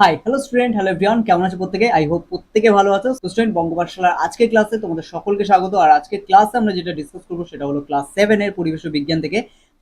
Hi hello student hello everyone কেমন আছো প্রত্যেকে? আই হোপ প্রত্যেকে ভালো আছো। স্টুডেন্ট বঙ্গ পাঠশালার আজকের ক্লাসে তোমাদের সকলকে স্বাগত। আর আজকে ক্লাসে আমরা যেটা ডিসকাস করব সেটা হলো ক্লাস সেভেন এর পরিবেশ বিজ্ঞান থেকে।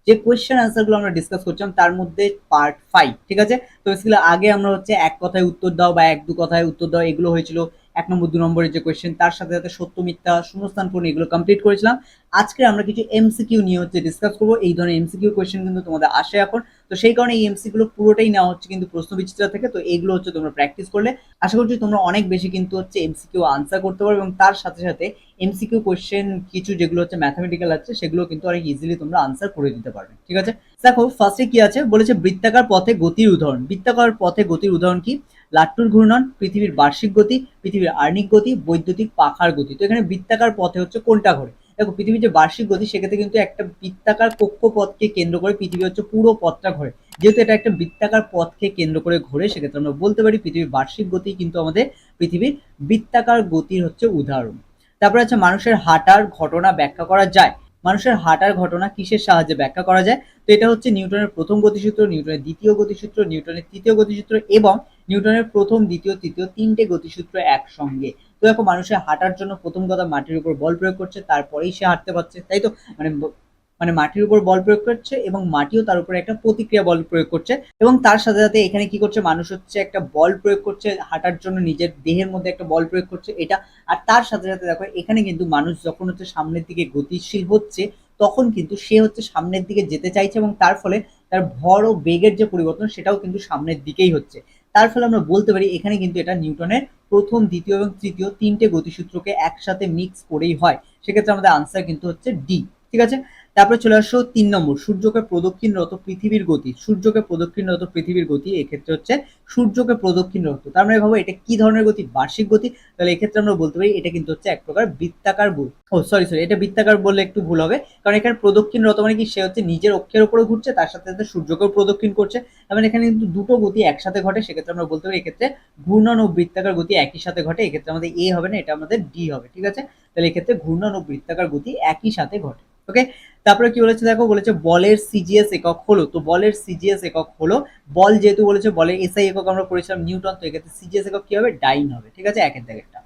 যে কোয়েশ্চেন অ্যান্সারগুলো আমরা ডিসকাস করছিলাম, তার মধ্যে পার্ট ফাইভ ঠিক আছে? তো বেসিক্যালি আগে আমরা হচ্ছে এক কথায় উত্তর দাও বা এক দু কথায় উত্তর দাও, এগুলো হয়েছিল এক নম্বর, দু নম্বরের যে কোয়েশ্চেন তার সাথে সাথে সত্য, মিথ্যা শূন্যস্থান পূরণ এগুলো কমপ্লিট করেছিলাম। আজকে আমরা কিছু এমসিকিউ নিয়ে হচ্ছে ডিসকাস করব। এই ধরনের এমসিকিউ কোয়েশ্চেন কিন্তু তোমাদের আসে এখন। তো সেই কারণে এই এমসি গুলো পুরোটাই নেওয়া হচ্ছে কিন্তু প্রশ্ন বিচিত্রা থেকে, তো এইগুলো হচ্ছে তোমরা প্র্যাকটিস করলে। আশা করছি তোমরা অনেক বেশি কিন্তু হচ্ছে এমসিকিউ আনসার করতে পারবে এবং তার সাথে সাথে এমসিকিউ কোয়েশ্চেন কিছু যেগুলো হচ্ছে ম্যাথামেটিক্যাল আছে সেগুলো কিন্তু অনেক ইজিলি তোমরা আনসার করে দিতে পারবে। ঠিক আছে? দেখো ফার্স্টে কি আছে? বলেছে বৃত্তাকার পথে গতির উদাহরণ। বৃত্তাকার পথে গতির উদাহরণ কি? লাট্টুর ঘূর্ণন, পৃথিবীর বার্ষিক গতি, পৃথিবীর আর্নিক গতি, বৈদ্যুতিক পাখার গতি। তো এখানে বৃত্তাকার পথে হচ্ছে কোনটা ঘোরে? দেখো, পৃথিবীর যে বার্ষিক গতি, সেক্ষেত্রে কিন্তু একটা বৃত্তাকার কক্ষপথকে কেন্দ্র করে পৃথিবী হচ্ছে পুরো পথটা ঘোরে। যেহেতু এটা একটা বৃত্তাকার পথকে কেন্দ্র করে ঘোরে, সেক্ষেত্রে আমরা বলতে পারি পৃথিবীর বার্ষিক গতি কিন্তু আমাদের পৃথিবীর বৃত্তাকার গতির হচ্ছে উদাহরণ। তারপরে হচ্ছে মানুষের হাঁটার ঘটনা ব্যাখ্যা করা যায়। মানুষের হাঁটার ঘটনা কিসের সাহায্যে ব্যাখ্যা করা যায়? তো এটা হচ্ছে নিউটনের প্রথম গতিসূত্র, নিউটনের দ্বিতীয় গতিসূত্র, নিউটনের তৃতীয় গতিসূত্র এবং নিউটনের প্রথম, দ্বিতীয়, তৃতীয় তিনটে গতিসূত্র একসঙ্গে। দেখো মানুষের হাঁটার জন্য প্রথম কথা মাটির উপর বল প্রয়োগ করছে, তারপরেই সে হাঁটতে পারছে। তাই তো? মানে মানে মাটির উপর বল প্রয়োগ করছে এবং মাটিও তার উপরে একটা প্রতিক্রিয়া বল প্রয়োগ করছে এবং তার সাথে সাথে এখানে কি করছে? মানুষ হচ্ছে একটা বল প্রয়োগ করছে, হাঁটার জন্য নিজের দেহের মধ্যে একটা বল প্রয়োগ করছে, এটা আর তার সাথে সাথে দেখো, এখানে কিন্তু মানুষ যখন হচ্ছে সামনের দিকে গতিশীল হচ্ছে, তখন কিন্তু সে হচ্ছে সামনের দিকে যেতে চাইছে এবং তার ফলে তার ভর ও বেগের যে পরিবর্তন, সেটাও কিন্তু সামনের দিকেই হচ্ছে। তার ফলে আমরা বলতে পারি এখানে কিন্তু এটা নিউটনের প্রথম, দ্বিতীয় এবং তৃতীয় তিনটে গতিসূত্রকে একসাথে মিক্স করেই হয়। সেক্ষেত্রে আমাদের আনসার কিন্তু হচ্ছে ডি ঠিক আছে? তারপরে চলে আসো তিন নম্বর, সূর্যকে প্রদক্ষিণরত পৃথিবীর গতি। সূর্যকে প্রদক্ষিণরত পৃথিবীর গতি এক্ষেত্রে হচ্ছে সূর্যকে প্রদক্ষিণরত। তার মানে ভাবো এটা কি ধরনের গতি? বার্ষিক গতি? তাহলে এক্ষেত্রে আমরা বলতে পারি এটা কিন্তু হচ্ছে এক প্রকার বৃত্তাকার ও সরি সরি এটা বৃত্তাকার বললে একটু ভুল হবে। কারণ এখানে প্রদক্ষিণরত মানে কি? সে হচ্ছে নিজের অক্ষের উপরে ঘুরছে, তার সাথে সাথে সূর্যকেও প্রদক্ষিণ করছে। মানে এখানে কিন্তু দুটো গতি একসাথে ঘটে, সেক্ষেত্রে আমরা বলতে পারি এক্ষেত্রে ঘূর্ণন ও বৃত্তাকার গতি একই সাথে ঘটে, এক্ষেত্রে আমাদের এ হবে না, এটা আমাদের ডি হবে, ঠিক আছে? তাহলে এক্ষেত্রে ঘূর্ণন ও বৃত্তাকার গতি একই সাথে ঘটে ওকে তারপরে কি বলেছে দেখো? বলেছে বলের সিজিএস একক হলো। তো বলের সিজিএস একক হলো। বল যেহেতু বলেছে, বলের এসআই একক আমরা পড়েছিলাম নিউটন, তো এক্ষেত্রে সিজিএস একক কি হবে? ডাইন হবে। ঠিক আছে? একের একটা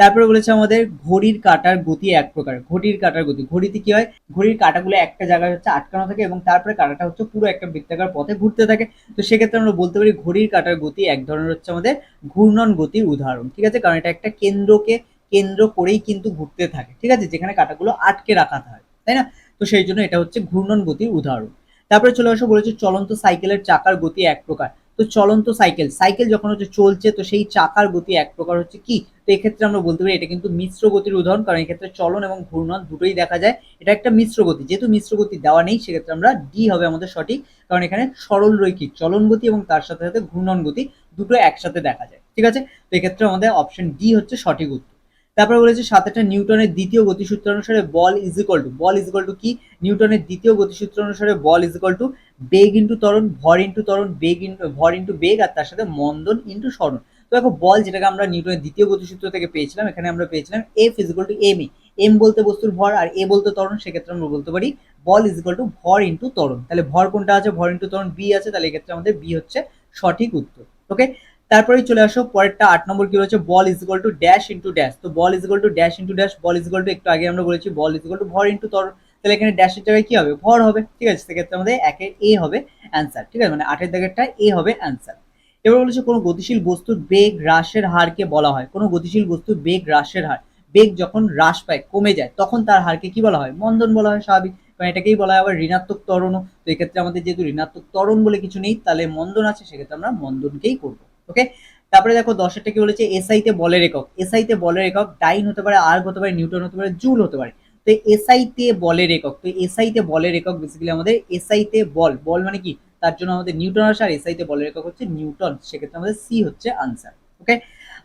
তারপরে বলেছে আমাদের ঘড়ির কাটার গতি এক প্রকার। ঘড়ির কাটার গতি। ঘড়িতে কি হয়? ঘড়ির কাটাগুলো একটা জায়গায় হচ্ছে আটকানো থাকে এবং তারপরে কাটাটা হচ্ছে পুরো একটা বৃত্তাকার পথে ঘুরতে থাকে। তো সেক্ষেত্রে আমরা বলতে পারি ঘড়ির কাটার গতি এক ধরনের হচ্ছে আমাদের ঘূর্ণন গতির উদাহরণ। ঠিক আছে? কারণ এটা একটা কেন্দ্রকে কেন্দ্র করেই কিন্তু ঘুরতে থাকে। ঠিক আছে? যেখানে কাটাগুলো আটকে রাখা হয়। তাই না? তো সেই জন্য এটা হচ্ছে ঘূর্ণন গতির উদাহরণ। তারপরে চলে আসো, বলেছে চলন্ত সাইকেলের চাকার গতি এক প্রকার। তো চলন্ত সাইকেল সাইকেল যখন হচ্ছে চলছে, তো সেই চাকার গতি এক প্রকার হচ্ছে কি? তো এক্ষেত্রে আমরা বলতে পারি এটা কিন্তু মিশ্র গতির উদাহরণ, কারণ এক্ষেত্রে চলন এবং ঘূর্ণন দুটোই দেখা যায়। এটা একটা মিশ্র গতি, যেহেতু মিশ্র গতি দেওয়া নেই, সেক্ষেত্রে আমরা ডি হবে আমাদের সঠিক, কারণ এখানে সরল রৈখিক, চলন গতি এবং তার সাথে সাথে ঘূর্ণন গতি দুটো একসাথে দেখা যায়। ঠিক আছে? তো এক্ষেত্রে আমাদের অপশন ডি হচ্ছে সঠিক উত্তর। তারপরে বলেছে সাতটা নিউটনের দ্বিতীয় গতিসূত্র অনুসারে বল ইজ ইকুয়াল টু বল ইজ ইকুয়াল টু কি? নিউটনের দ্বিতীয় গতিসূত্র অনুসারে বল ইজ ইকুয়াল টু বেগ ইন্টু ত্বরণ, ভর ইন্টু ত্বরণ, বেগ ইন্টু ভর ইন্টু বেগ আর তার সাথে মন্দন ইন্টু স্মরণ তো দেখো বল যেটাকে আমরা নিউটনের দ্বিতীয় গতিসূত্র থেকে পেয়েছিলাম, এখানে আমরা পেয়েছিলাম F is equal to M A. M বলতে বস্তুর ভর আর এ বলতে ত্বরণ, সেক্ষেত্রে আমরা বলতে পারি বল ইজ ইকুয়াল টু ভর ইন্টু ত্বরণ। তাহলে ভর কোনটা আছে? ভর ইন্টু ত্বরণ বি আছে, তাহলে এক্ষেত্রে আমাদের বি হচ্ছে সঠিক উত্তর। ওকে তারপরেই চলে আসো, পরেরটা আট নম্বর কি রয়েছে? বল is equal to dash into dash তো বল is equal to dash into dash ball is equal to একটু আগে আমরা বলেছি বল ইজ ইকুয়াল টু ভর ইন্টু তর তাহলে এখানে ড্যাশের জায়গায় কি হবে? ভর হবে, ঠিক আছে? সেক্ষেত্রে আমাদের একের এ হবে অ্যান্সার ঠিক আছে? মানে আটের দাগেরটা এ হবে অ্যান্সার এবার বলেছে, কোনো গতিশীল বস্তুর বেগ হ্রাসের হারকে বলা হয়। কোনো গতিশীল বস্তুর বেগ হ্রাসের হার, বেগ যখন হ্রাস পায়, কমে যায়, তখন তার হারকে কি বলা হয়? মন্দন বলা হয়, স্বাভাবিক। কারণ এটাকেই বলা হয় আবার ঋণাত্মক ত্বরণও। তো এক্ষেত্রে আমাদের যেহেতু ঋণাত্মক ত্বরণ বলে কিছু নেই, তাহলে মন্দন আছে, সেক্ষেত্রে আমরা মন্দনকেই করব। ওকে? তারপরে দেখো দশেরটা কি বলেছে? এসআইতে বলের একক। এসআইতে বলের একক, ডাইন হতে পারে আর্গ হতে পারে নিউটন হতে পারে, জুল হতে পারে। তো এসআইতে বলের একক, তো এসআইতে বলের একক বেসিক্যালি আমাদের এসআইতে বল। বল মানে কি? তার জন্য আমাদের নিউটন আসে, আর এসআইতে বলের একক হচ্ছে নিউটন সেক্ষেত্রে আমাদের সি হচ্ছে আনসার ওকে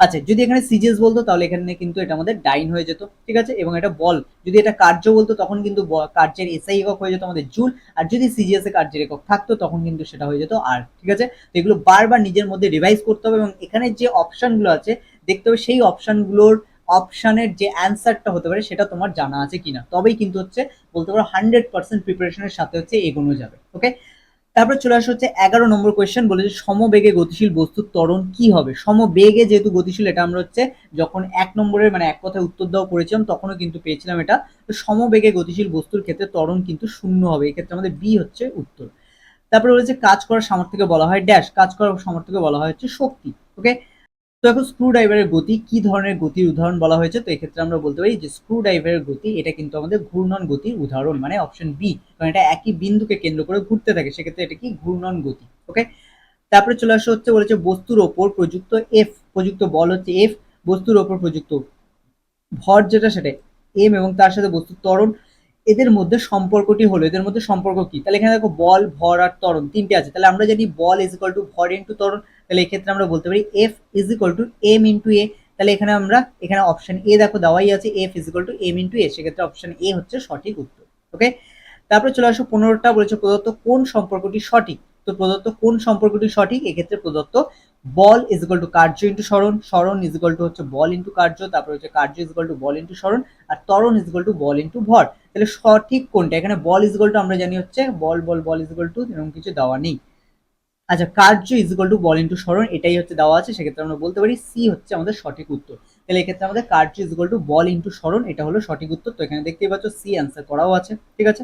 আচ্ছা যদি এখানে সিজিএস বলতো, তাহলে এখানে কিন্তু এটা আমাদের ডাইন হয়ে যেত, ঠিক আছে? এবং এটা বল। যদি এটা কার্য বলতো, তখন কিন্তু কার্যের এসআই একক হয়ে যেত আমাদের জুল, আর যদি সিজিএস এ কার্যের একক থাকতো, তখন কিন্তু সেটা হয়ে যেত আর ঠিক আছে? তো এগুলো বারবার নিজের মধ্যে রিভাইজ করতে হবে, এবং এখানে যে অপশনগুলো আছে, দেখতে হবে সেই অপশনগুলোর অপশনের যে অ্যান্সারটা হতে পারে, সেটা তোমার জানা আছে কিনা। তবেই কিন্তু হচ্ছে, বলতে পারো হান্ড্রেড পার্সেন্ট প্রিপারেশনের সাথে হচ্ছে এগোনো যাবে ওকে তারপরে চলে আসা হচ্ছে এগারো নম্বর কোয়েশ্চেন বলেছে সমবেগে গতিশীল বস্তুর ত্বরণ কি হবে? সমবেগে যেহেতু গতিশীল, এটা আমরা হচ্ছে যখন এক নম্বরের মানে এক কথায় উত্তর দেওয়া করেছিলাম, তখনও কিন্তু পেয়েছিলাম এটা। তো সমবেগে গতিশীল বস্তুর ক্ষেত্রে ত্বরণ কিন্তু শূন্য হবে। এক্ষেত্রে আমাদের বি হচ্ছে উত্তর। তারপরে বলেছে কাজ করার সামর্থ্যকে বলা হয় ড্যাশ কাজ করার সামর্থ্যকে বলা হয় হচ্ছে শক্তি। ওকে তো এখন স্ক্রু ড্রাইভারের গতি, কি ধরনের গতির উদাহরণ বলা হয়েছে? তো এক্ষেত্রে আমরা বলতে পারি যে স্ক্রু ড্রাইভারের গতি, এটা কিন্তু আমাদের ঘূর্ণন গতির উদাহরণ মানে অপশন বি কারণ এটা একই বিন্দুকে কেন্দ্র করে ঘুরতে থাকে, সেক্ষেত্রে এটা কি? ঘূর্ণন গতি ওকে তারপরে চলে আসা হচ্ছে বলেছে বস্তুর ওপর প্রযুক্ত এফ প্রযুক্ত বল হচ্ছে এফ বস্তুর ওপর প্রযুক্ত ভর যেটা সেটা এম এবং তার সাথে বস্তুর ত্বরণ, এদের মধ্যে সম্পর্কটি হলো, এদের মধ্যে সম্পর্ক কি? তাহলে এখানে দেখো বল, ভর আর ত্বরণ তিনটে আছে, তাহলে আমরা জানি বল ইজ ইকাল টু ভর ইন্টু ত্বরণ তাহলে এক্ষেত্রে আমরা বলতে পারি F is equal to M into A তাহলে এখানে আমরা, এখানে অপশন এ দেখো, দেওয়াই আছে F is equal to M into A সেক্ষেত্রে অপশন এ হচ্ছে সঠিক উত্তর ওকে তারপরে চলে আসো, পনেরোটা বলেছে প্রদত্ত কোন সম্পর্কটি সঠিক? তো প্রদত্ত কোন সম্পর্কটি সঠিক? এক্ষেত্রে প্রদত্ত বল ইজ ইকাল টু কার্য ইন্টু স্মরণ স্মরণ ইজ ইকাল টু হচ্ছে বল ইন্টু কার্য, তারপরে হচ্ছে কার্য ইজ ইকাল টু বল ইন্টু স্মরণ আর ত্বরণ ইজ ইকাল টু বল ইন্টু ভর। তাহলে সঠিক কোনটা? এখানে বল ইজ ইকাল টু আমরা জানি হচ্ছে বল বল বল ইজ ইকাল টু এরকম কিছু দেওয়া নেই। আচ্ছা কার্য ইজ ইকাল টু বল ইন্টু স্মরণ, এটাই হচ্ছে দেওয়া আছে, সেক্ষেত্রে আমরা বলতে পারি সি হচ্ছে আমাদের সঠিক উত্তর। তাহলে এক্ষেত্রে আমাদের কার্য ইজ ইকাল টু বল ইন্টু স্মরণ, এটা হলো সঠিক উত্তর। তো এখানে দেখতেই পাচ্ছ সি অ্যান্সার করাও আছে, ঠিক আছে?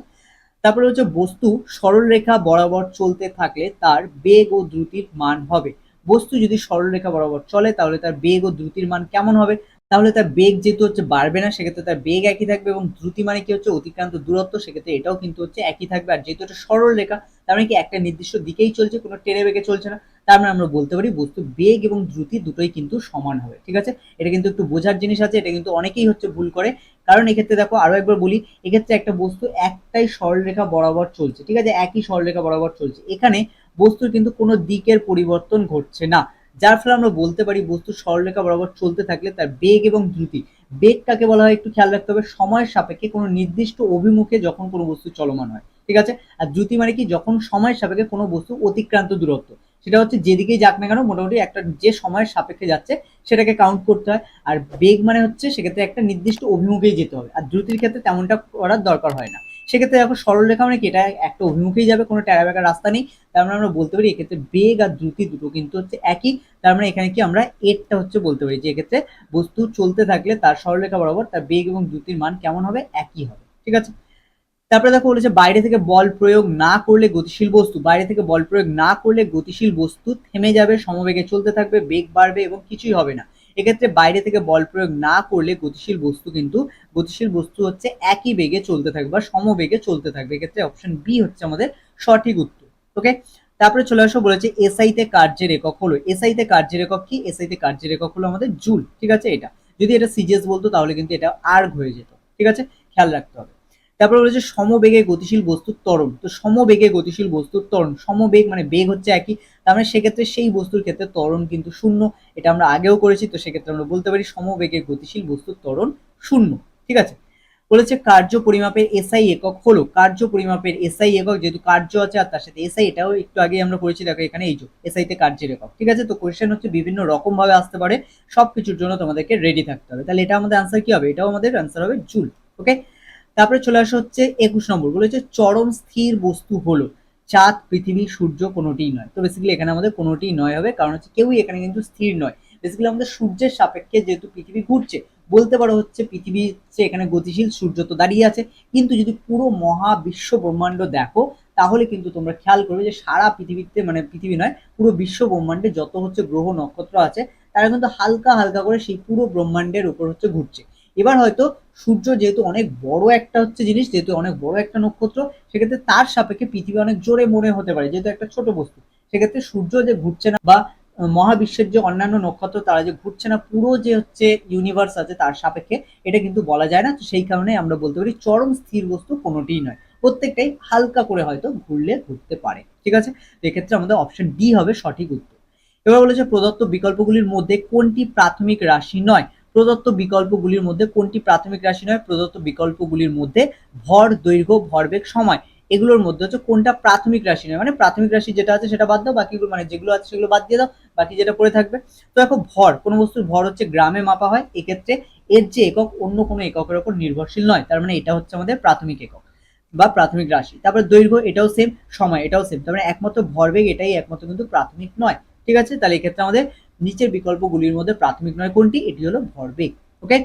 তারপরে হচ্ছে বস্তু, সরল রেখা বরাবর চলতে থাকলে তার বেগ ও দ্রুতির মান হবে। বস্তু যদি সরল রেখা বরাবর চলে, তাহলে তার বেগ ও দ্রুতির মান কেমন হবে? তাহলে তার বেগ যেহেতু হচ্ছে বাড়বে না, সেক্ষেত্রে তার বেগ একই থাকবে এবং দ্রুতি মানে কি হচ্ছে? অতিক্রান্ত দূরত্ব, সেক্ষেত্রে এটাও কিন্তু হচ্ছে একই থাকবে। আর যেহেতু এটা সরল রেখা, তার মানে কি একটা নির্দিষ্ট দিকেই চলছে, কোনো টেনে বেগে চলছে না। তার মানে আমরা বলতে পারি বস্তু বেগ এবং দ্রুতি দুটোই কিন্তু সমান হবে, ঠিক আছে? এটা কিন্তু একটু বোঝার জিনিস আছে, এটা কিন্তু অনেকেই হচ্ছে ভুল করে। কারণ এক্ষেত্রে দেখো, আরও একবার বলি, এক্ষেত্রে একটা বস্তু একটাই সরলরেখা বরাবর চলছে, ঠিক আছে? একই সরলরেখা বরাবর চলছে। এখানে বস্তুর কিন্তু কোনো দিকের পরিবর্তন ঘটছে না। যার ফলে আমরা বলতে পারি বস্তু সরলরেখা বরাবর চলতে থাকলে তার বেগ এবং দ্রুতি। বেগ কাকে বলা হয় একটু খেয়াল রাখতে হবে, সময়ের সাপেক্ষে কোনো নির্দিষ্ট অভিমুখে যখন কোনো বস্তু চলমান হয়, ঠিক আছে? আর দ্রুতি মানে কি? যখন সময়ের সাপেক্ষে কোনো বস্তু অতিক্রান্ত দূরত্ব। সেটা হচ্ছে যেদিকেই যাক না কেন, মোটামুটি একটা যে সময়ের সাপেক্ষে যাচ্ছে, সেটাকে কাউন্ট করতে হয়। আর বেগ মানে হচ্ছে সেক্ষেত্রে একটা নির্দিষ্ট অভিমুখেই যেতে হবে। আর দ্রুতির ক্ষেত্রে তেমনটা করার দরকার হয় না। সেক্ষেত্রে দেখো সরল রেখা মানে কি? এটা একটা অভিমুখেই যাবে, কোনো টেরা বেকার রাস্তা নেই। তার মানে আমরা বলতে পারি এক্ষেত্রে বেগ আর দ্রুতি দুটো কিন্তু হচ্ছে একই। তার মানে এখানে কি আমরা এরটা হচ্ছে বলতে পারি যে এক্ষেত্রে বস্তু চলতে থাকলে তার সরলরেখা বরাবর তার বেগ এবং দ্রুতির মান কেমন হবে? একই হবে। ঠিক আছে? তারপরে দেখো বলেছে বাইরে থেকে বল প্রয়োগ না করলে গতিশীল বস্তু। বাইরে থেকে বল প্রয়োগ না করলে গতিশীল বস্তু থেমে যাবে, সমবেগে চলতে থাকবে, বেগ বাড়বে এবং কিছুই হবে না। এক্ষেত্রে বাইরে থেকে বল প্রয়োগ না করলে গতিশীল বস্তু কিন্তু, গতিশীল বস্তু হচ্ছে একই বেগে চলতে থাকবে বা সমবেগে চলতে থাকবে। এক্ষেত্রে অপশন বি হচ্ছে আমাদের সঠিক উত্তর ওকে তারপরে চলে আসো বলেছে এসআইতে কার্যের একক হলো। এসআইতে কার্যের একক কি? এসআইতে কার্যের একক হলো আমাদের জুল, ঠিক আছে? এটা যদি এটা সিজিএস বলতো তাহলে কিন্তু এটা আর্গ হয়ে যেত, ঠিক আছে? খেয়াল রাখতে হবে। তারপরে বলেছে সমবেগে গতিশীল বস্তুর ত্বরণ। তো সমবেগে গতিশীল বস্তুর ত্বরণ, সমবেগ মানে বেগ হচ্ছে একই, তার মানে সেক্ষেত্রে সেই বস্তুর ক্ষেত্রে ত্বরণ কিন্তু শূন্য, এটা আমরা আগেও করেছি, তো সেক্ষেত্রে আমরা বলতে পারি সমবেগে গতিশীল বস্তুর ত্বরণ শূন্য, ঠিক আছে? বলেছে কার্য পরিমাপের এসআই একক হলো, কার্য পরিমাপের এসআই একক যেহেতু কার্য আছে আর তার সাথে এসআই, এটাও একটু আগে আমরা করেছি, দেখো এখানে এই যে, এসআই তে কার্যের একক, ঠিক আছে? তো কোয়েশ্চেন হচ্ছে বিভিন্ন রকম ভাবে আসতে পারে, সবকিছুর জন্য তোমাদেরকে রেডি থাকতে হবে। তাহলে এটা আমাদের আনসার কি হবে? এটাও আমাদের আনসার হবে জুল ওকে তারপরে চলে আসা হচ্ছে একুশ নম্বর। বলেছে চরম স্থির বস্তু হলো। চাঁদ, পৃথিবী, সূর্য কোনোটিই নয়। তো বেসিক্যালি এখানে আমাদের কোনোটিই নয় হবে, কারণ হচ্ছে কেউই এখানে কিন্তু স্থির নয়। বেসিক্যালি আমাদের সূর্যের সাপেক্ষে যেহেতু পৃথিবী ঘুরছে, বলতে পারো হচ্ছে পৃথিবী হচ্ছে এখানে গতিশীল সূর্য তো দাঁড়িয়ে আছে, কিন্তু যদি পুরো মহা বিশ্ব ব্রহ্মাণ্ড দেখো, তাহলে কিন্তু তোমরা খেয়াল করবে যে সারা পৃথিবীতে মানে পৃথিবী নয়, পুরো বিশ্ব ব্রহ্মাণ্ডে যত হচ্ছে গ্রহ, নক্ষত্র আছে, তারা কিন্তু হালকা হালকা করে সেই পুরো ব্রহ্মাণ্ডের উপর হচ্ছে ঘুরছে। এবার হয়তো সূর্য যেহেতু অনেক বড় একটা হচ্ছে জিনিস, যেহেতু অনেক বড় একটা নক্ষত্র, সেক্ষেত্রে তার সাপেক্ষে পৃথিবী অনেক জোরে মনে হতে পারে, যেহেতু একটা ছোট বস্তু। সেক্ষেত্রে সূর্য যে ঘুরছে না বা মহাবিশ্বের যে অন্যান্য নক্ষত্র, তারা যে ঘুরছে না, পুরো যে হচ্ছে ইউনিভার্স আছে তার সাপেক্ষে, এটা কিন্তু বলা যায় না। তো সেই কারণে আমরা বলতে পারি চরম স্থির বস্তু কোনোটিই নয়। প্রত্যেকটাই হালকা করে হয়তো ঘুরলে ঘুরতে পারে। ঠিক আছে? এক্ষেত্রে আমাদের অপশন ডি হবে সঠিক উত্তর। এবার বলেছে প্রদত্ত বিকল্পগুলির মধ্যে কোনটি প্রাথমিক রাশি নয়? প্রদত্ত বিকল্পগুলির মধ্যে কোনটি প্রাথমিক রাশি নয়, প্রদত্ত বিকল্পগুলির মধ্যে ভর, দৈর্ঘ্য, ভরবেগ, সময়। এগুলোর মধ্যে হচ্ছে কোনটা প্রাথমিক রাশি নয় মানে প্রাথমিক রাশি যেটা আছে সেটা বাদ দাও, বাকিগুলো মানে যেগুলো আছে সেগুলো বাদ দিয়ে দাও, বাকি যেটা পড়ে থাকবে। তো দেখো, ভর, কোনো বস্তুর ভর হচ্ছে গ্রামে মাপা হয়, এক্ষেত্রে এর যে একক অন্য কোনো এককের ওপর নির্ভরশীল নয়, তার মানে এটা হচ্ছে আমাদের প্রাথমিক একক বা প্রাথমিক রাশি। তারপরে দৈর্ঘ্য, এটাও সেম সময়, এটাও সেম তার মানে একমাত্র ভরবেগ এটাই একমাত্র কিন্তু প্রাথমিক নয়, ঠিক আছে? তাহলে এক্ষেত্রে আমাদের নিচের বিকল্পগুলির মধ্যে প্রাথমিক নয়, কোনটি? এটি হলো ভরবেগ ওকে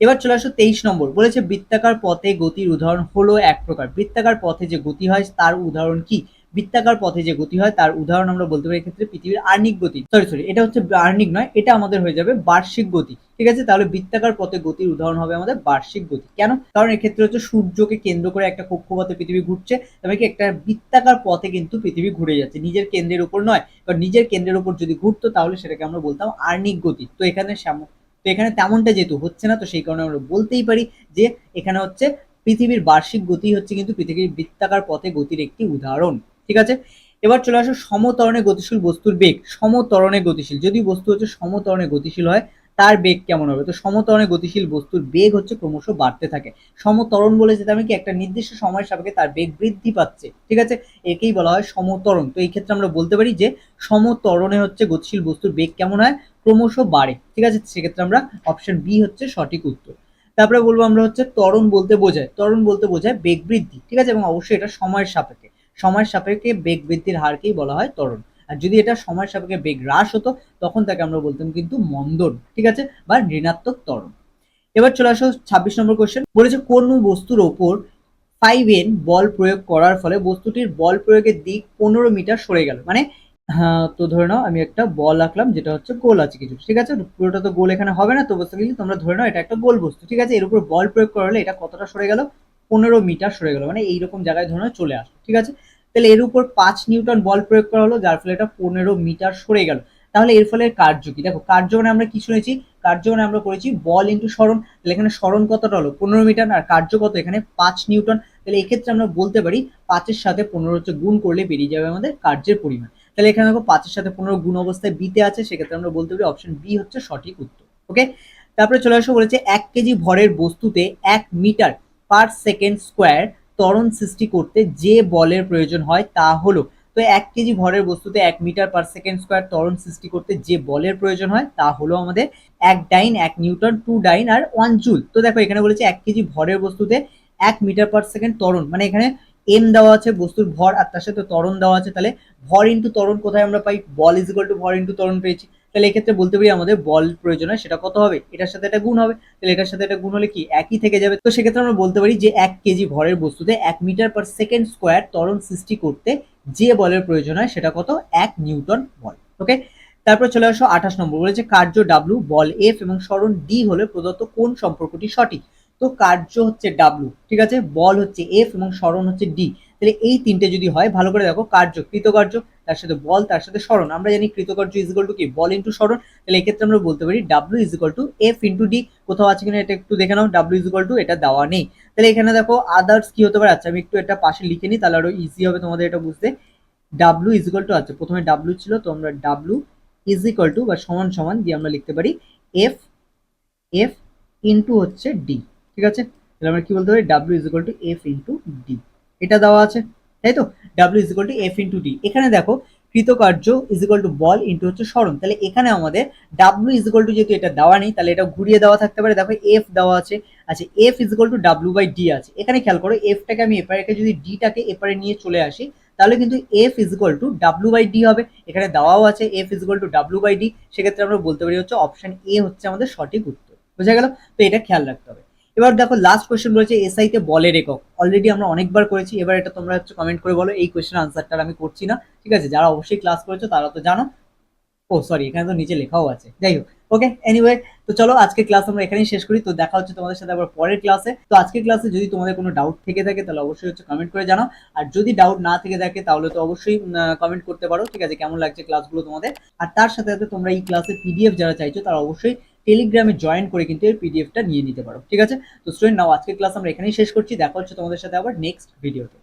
এবার চলে আসো তেইশ নম্বর, বলেছে বৃত্তাকার পথে গতির উদাহরণ হলো এক প্রকার। বৃত্তাকার পথে যে গতি হয়, তার উদাহরণ কি? বৃত্তাকার পথে যে গতি হয়, তার উদাহরণ আমরা বলতে পারি এক্ষেত্রে পৃথিবীর আর্নিক গতি। সরি সরি এটা হচ্ছে আর্নিক নয়, এটা আমাদের হয়ে যাবে বার্ষিক গতি। ঠিক আছে? তাহলে বৃত্তাকার পথে গতির উদাহরণ হবে আমাদের বার্ষিক গতি। কেন? কারণ এক্ষেত্রে হচ্ছে সূর্যকে কেন্দ্র করে একটা কক্ষপথে পৃথিবী ঘুরছে, তবে কি একটা বৃত্তাকার পথে কিন্তু পৃথিবী ঘুরে যাচ্ছে। নিজের কেন্দ্রের উপর নয়, কারণ নিজের কেন্দ্রের উপর যদি ঘুরতো, তাহলে সেটাকে আমরা বলতাম আর্নিক গতি। তো এখানে তো এখানে তেমনটা যেহেতু হচ্ছে না, তো সেই কারণে আমরা বলতেই পারি যে এখানে হচ্ছে পৃথিবীর বার্ষিক গতি হচ্ছে কিন্তু পৃথিবীর বৃত্তাকার পথে গতির একটি উদাহরণ। ঠিক আছে? এবার চলে আসো সমতরণে গতিশীল বস্তুর বেগ। সমতরণে গতিশীল। যদি বস্তু হচ্ছে সমতরণে গতিশীল হয়, তার বেগ কেমন হবে? তো সমতরণে গতিশীল বস্তুর বেগ হচ্ছে ক্রমশ বাড়তে থাকে। সমতরণ বলে যেটা আমি কি? একটা নির্দিষ্ট সময়ের সাপেক্ষে তার বেগ বৃদ্ধি পাচ্ছে। ঠিক আছে? একেই বলা হয় সমতরণ। তো এই ক্ষেত্রে আমরা বলতে পারি যে, সমতরণে হচ্ছে গতিশীল বস্তুর বেগ কেমন হয়? ক্রমশ বাড়ে। ঠিক আছে? সেক্ষেত্রে আমরা অপশন বি হচ্ছে সঠিক উত্তর। তারপরে বলব আমরা হচ্ছে ত্বরণ বলতে বোঝায়। ত্বরণ বলতে বোঝায় বেগ বৃদ্ধি। ঠিক আছে? এবং অবশ্যই এটা সময়ের সাপেক্ষে। সময়ের সাপেক্ষে বেগ বৃদ্ধির হারকেই বলা হয় ত্বরণ। আর যদি এটা সময়ের সাপেক্ষে বেগ হ্রাস হতো, তখন তাকে আমরা বলতাম কিন্তু মন্দন, ঠিক আছে? বা ঋণাত্মক ত্বরণ। এবার চলে আসো ছাব্বিশ নম্বর কোয়েশ্চেন বলেছে কোন বস্তুর ওপর ফাইভ এন বল প্রয়োগ করার ফলে বস্তুটির বল প্রয়োগের দিক পনেরো মিটার সরে গেল। মানে হ্যাঁ তো ধরে নাও আমি একটা বল আঁকলাম, যেটা হচ্ছে গোল আছে কিছু, ঠিক আছে? পুরোটা তো গোল এখানে হবে না, তো বলতে গেলে তোমরা ধরে নাও এটা একটা গোল বস্তু, ঠিক আছে? এর উপর বল প্রয়োগ করা হলে এটা কতটা সরে গেল? পনেরো মিটার সরে গেল মানে এইরকম জায়গায় ধরে চলে আসলো, ঠিক আছে? তাহলে এর উপর পাঁচ নিউটন বল প্রয়োগ করা হলো, যার ফলে এটা পনেরো মিটার সরে গেল। তাহলে এর ফলে কার্য কি? দেখো, কার্য মানে আমরা কি শুনেছি? কার্য মানে আমরা করেছি বল ইন্টু স্মরণ তাহলে এখানে স্মরণ কতটা হলো? পনেরো মিটার, আর কার্য কত? এখানে পাঁচ নিউটন। তাহলে এক্ষেত্রে আমরা বলতে পারি পাঁচের সাথে পনেরো হচ্ছে গুণ করলে বেরিয়ে যাবে আমাদের কার্যের পরিমাণ। তাহলে এখানে দেখো পাঁচের সাথে পনেরো গুণ অবস্থায় বিতে আছে, সেক্ষেত্রে আমরা বলতে পারি অপশন বি হচ্ছে সঠিক উত্তর ওকে তারপরে চলে আসো বলেছে এক কেজি ভরের বস্তুতে এক মিটার পার সেকেন্ড স্কোয়ার ত্বরণ সৃষ্টি করতে যে বলের প্রয়োজন হয় তা হলো, তো এক কেজি ভরের বস্তুতে এক মিটার পার সেকেন্ড স্কোয়ার ত্বরণ সৃষ্টি করতে যে বলের প্রয়োজন হয় তা হলো আমাদের এক ডাইন, এক নিউটন টু ডাইন আর ওয়ান জুল তো দেখো এখানে বলেছে এক কেজি ভরের বস্তুতে এক মিটার পার সেকেন্ড ত্বরণ মানে এখানে এম দেওয়া আছে বস্তুর ভর আর তার সাথে ত্বরণ দেওয়া আছে, তাহলে ভর ইন্টু ত্বরণ কোথায় আমরা পাই? বল ইজ ইকুয়াল টু ভর ইন্টু ত্বরণ পেয়েছি। তাহলে এক্ষেত্রে বলতে পারি আমাদের বল প্রয়োজন হয়, সেটা কত হবে? এটার সাথে এটা গুণ হবে। তাহলে এটার সাথে এটা গুণ হলে কি? একই থেকে যাবে। তো সেক্ষেত্রে আমরা বলতে পারি যে এক কেজি ভরের বস্তুতে এক মিটার পার সেকেন্ড স্কোয়ার ত্বরণ সৃষ্টি করতে যে বলের প্রয়োজন হয়, সেটা কত? এক নিউটন বল। ওকে তারপর চলে আসো আঠাশ নম্বর। বলেছে কার্য ডাব্লু বল এফ এবং স্মরণ ডি হলে প্রদত্ত কোন সম্পর্কটি সঠিক? তো কার্য হচ্ছে ডাব্লু ঠিক আছে? বল হচ্ছে এফ এবং স্মরণ হচ্ছে ডি তাহলে এই তিনটে যদি হয়, ভালো করে দেখো, কার্য, কৃতকার্য। তার সাথে বল, তার সাথে স্মরণ। আমরা জানি কৃতকার্য ইজ টু কি? বল ইন্টু স্মরণ। তাহলে এক্ষেত্রে আমরা বলতে পারি W is to F into D কোথাও আছে কিনা এটা একটু দেখে নাও। ডাব্লু ইজ টু এটা দেওয়া নেই। তাহলে এখানে দেখো আদার্স কি হতে পারে? আচ্ছা আমি একটু এটা পাশে লিখে নিই, তাহলে আরও ইজি হবে তোমাদের এটা বুঝতে। ডাব্লু ইজ ইকুয়াল টু আছে প্রথমে ডাব্লু ছিল, তো আমরা ডাব্লু ইজ ইকুয়াল টু বা সমান সমান দিয়ে আমরা লিখতে পারি এফ এফ ইন্টু হচ্ছে ডি ঠিক আছে? তাহলে আমরা কি বলতে পারি? W is equal to F into D এটা দেওয়া আছে, তাই তো? W is equal to F into D এখানে দেখো, কৃতকার্য ইজ ইকুয়াল টু বল ইন্টু হচ্ছে স্মরণ। তাহলে এখানে আমাদের ডাব্লু ইজ ইকুয়াল টু যেহেতু এটা দেওয়া নেই, তাহলে এটা ঘুরিয়ে দেওয়া থাকতে পারে। দেখো এফ দেওয়া আছে। আচ্ছা F is equal to W by D আছে। এখানে খেয়াল করো এফটাকে আমি এপারে রেখে যদি ডিটাকে এপারে নিয়ে চলে আসি, তাহলে কিন্তু F is equal to W by D হবে। এখানে দেওয়াও আছে F is equal to W by D সেক্ষেত্রে আমরা বলতে পারি হচ্ছে অপশন এ হচ্ছে আমাদের সঠিক উত্তর। বোঝা গেল? তো এটা খেয়াল রাখতে হবে। এবার দেখো লাস্ট কোয়েশ্চেন এসআই তে বলের একক অলরেডি আমরা অনেকবার করেছি, এবার এটা তোমরা হচ্ছে কমেন্ট করে বলো, এই কোয়েশ্চেন আনসারটা আমি করছি না, ঠিক আছে? যারা অবশ্যই ক্লাস করেছ তারা তো জানো। ও সরি এখানে তো নিচে লেখাও আছে। যাই হোক ওকে এনিওয়ে তো চলো আজকে ক্লাস আমরা এখানেই শেষ করি। তো দেখা হচ্ছে তোমাদের সাথে আবার পরের ক্লাসে তো আজকে ক্লাসে যদি তোমাদের কোনো ডাউট থেকে থাকে, তাহলে অবশ্যই হচ্ছে কমেন্ট করে জানাও। আর যদি ডাউট না থেকে থাকে, তাহলে তো অবশ্যই কমেন্ট করতে পারো, ঠিক আছে? কেমন লাগছে ক্লাসগুলো তোমাদের? আর তার সাথে সাথে তোমরা এই ক্লাসের পিডিএফ যারা চাইছো, তারা অবশ্যই টেলিগ্রামে জয়েন করে কিন্তু এর পিডিএফটা নিয়ে নিতে পারো, ঠিক আছে? তো স্টুডেন্ট নাও আজকের ক্লাস আমরা এখানেই শেষ করছি। দেখা হচ্ছে তোমাদের সাথে আবার নেক্সট ভিডিওতে